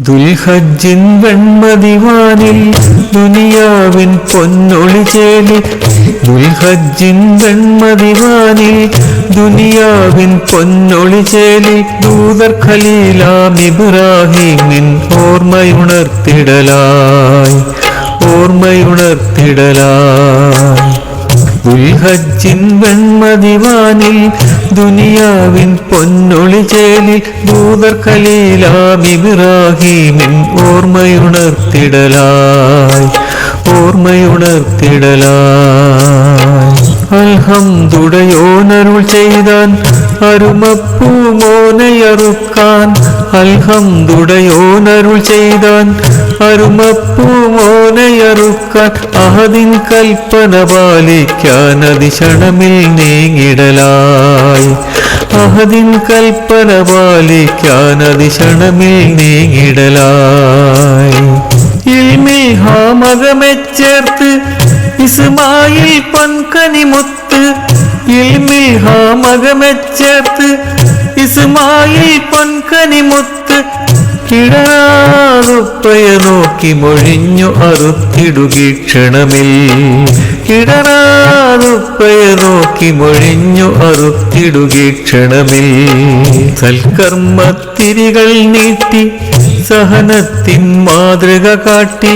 ദുൽഹജ്ജിൻ വെൺമതിവാനിൽ ദുനിയാവിൻ പൊന്നൊളി ചേലി ദുൽഹജ്ജിൻ വെൺമതിവാനിൽ ദുനിയാവിൻ പൊന്നൊളി ചേലി ദൂതർ ഖലീലാം ഇബ്രാഹിമിൻ ഓർമ്മയുണർത്തിടലായി. ഓർമ്മയുണർത്തിടലായി. ദുൽഹജ്ജിൻ വെൺമതിവാനിൽ ദുനിയാവിൻ പൊന്നൊളി ചേലി ദൂതർ ഖലീലാം ഇബ്രാഹിമിൻ ഓർമ്മയുണർത്തിടലായി ഓർമ്മയുണർത്തിടലായി. അൽഹംദുടയോനരുൾ ചെയ്താൻ അരുമപ്പൂമോനയറുക്കാൻ അൽഹംദുടയോനരുൾ ചെയ്താൻ അരുമപ്പൂമോനയറുക്കാൻ അഹദിൻ കൽപ്പന പാലിക്കാൻ അതിശണമിൽ നീങ്ങിടലായി. അഹദിൻ കൽപ്പന പാലിക്കാൻ അതിശണമിൽ നീങ്ങിടലായി. ഇൽമിൽ ചേർത്ത് ഇസ്മായിൽ പൊൻകനിമുത്ത്. ഇൽമിൽ ഹാമകമെ ചേർത്ത് ഇസ്മായിൽ പൊൻകനിമുത്ത്. കിടറാറുപ്പയ നോക്കി മൊഴിഞ്ഞു അറുത്തിടുകി ക്ഷണമിൽ. കിടറാറുപ്പയ നോക്കി മൊഴിഞ്ഞു അറുത്തിടുകി ക്ഷണമിൽ. സൽക്കർമ്മത്തിരികൾ നീട്ടി സഹനത്തിൻ മാതൃക കാട്ടി.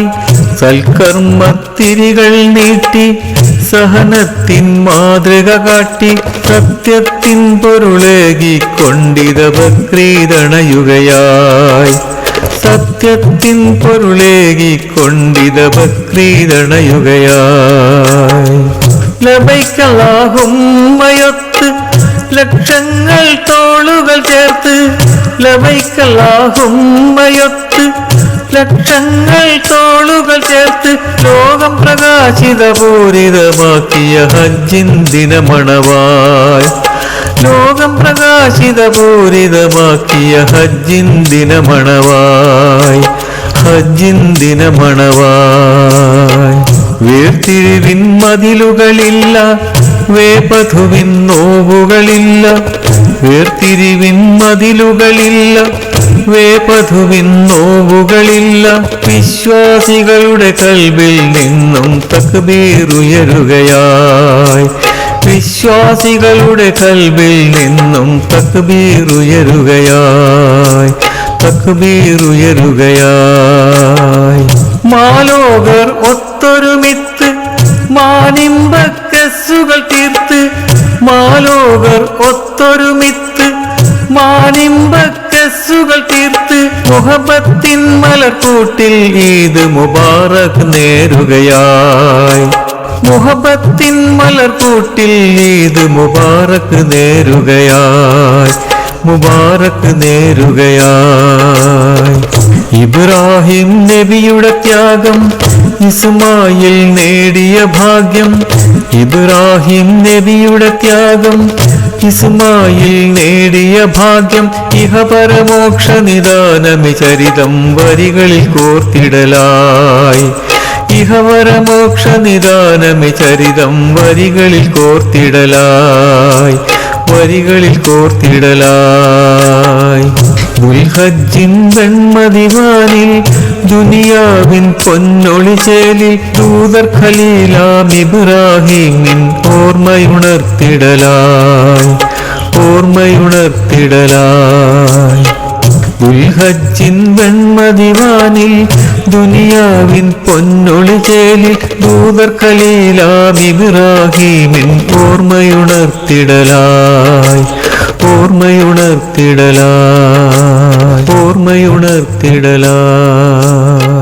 സൽക്കർമ്മത്തിരികൾ നീട്ടി സഹനത്തിൻ മാതൃക കാട്ടി. സത്യത്തിൻ പൊരുളേകി കൊണ്ടിത ബക്രീതണയുകയായി സത്യത്തിൻ പൊരുളേകി കൊണ്ടിത ബക്രീതണയുകയായി ലബൈക്കലാഹുമ്മയൊത്ത് ലക്ഷങ്ങൾ തോളുകൾ ചേർത്ത് ലബൈക്കലാഹുമ്മയൊത്ത് ലക്ഷങ്ങൾ തോളുകൾ ചേർത്ത് ലോകം പ്രകാശിതപൂരിതമാക്കിയ ഹജ്ജിൻ ദിനമണവായി. ലോകം പ്രകാശിതപൂരിതമാക്കിയ ഹജ്ജിൻ ദിനമണവായ്. ഹജ്ജിൻ ദിനമണവായ്. വേർതിരിവിൻ മതിലുകളില്ല വേപധുവിൻ നോവുകളില്ല. വേർതിരിവിൻ മതിലുകളില്ല വേപധുവിൻ നോവുകളില്ല. വിശ്വാസികളുടെ കൽവിൽ നിന്നും തക്ബീറുയരുകയായി. വിശ്വാസികളുടെ കൽവിൽ നിന്നും തക്ബീറുയരുകയായി തക്ബീറുയരുകയായി മാലോകർ ഒത്തൊരുമിത്ത് മാനിമ്പക്കസുകൾ തീർത്ത്. മാലോകർ ഒത്തൊരുമിത്ത് മാനിമ്പക്കസുകൾ തീർത്ത്. മുഹബത്തിൻ മലക്കൂട്ടിൽ ഈദ് മുബാറക് നേരുകയായി. മുഹബത്തിൻ മലർക്കൂട്ടിൽ ഈദ് മുബാറക് നേരുകയായി മുബാറക് നേരുകയായി. ഇബ്രാഹിം നബിയുടെ ത്യാഗം ഇസ്മായിൽ നേടിയ ഭാഗ്യം. ഇബ്രാഹിം നബിയുടെ ത്യാഗം ഇസ്മായിൽ നേടിയ ഭാഗ്യം. ഇഹപരമോക്ഷ നിദാനമി ചരിതം വരികളിൽ കോർത്തിടലായി. ഇഹവരമോക്ഷ നിദാനമി ചരിതം വരികളിൽ കോർത്തിടലായി വരികളിൽ കോർത്തിടലായി. ദുൽഹജ്ജിൻ വെൺമതിവാനിൽ ദുനിയാവിൻ പൊന്നൊളി ചേലിൽ ദൂതർ ഖലീലാം ഇബ്രാഹിമിൻ ഓർമ്മയുണർത്തിടലായി ഓർമ്മയുണർത്തിടലായി. ദുൽഹജ്ജിൻ വെൺമതിവാനിൽ ദുനിയാവിൻ പൊന്നൊളി ചേലിൽ ദൂതർ ഖലീലാം ഇബ്രാഹിമിൻ ഓർമ്മയുണർത്തിടലായി ഓർമ്മയുണർത്തിടലായി ഓർമ്മയുണർത്തിടലായി.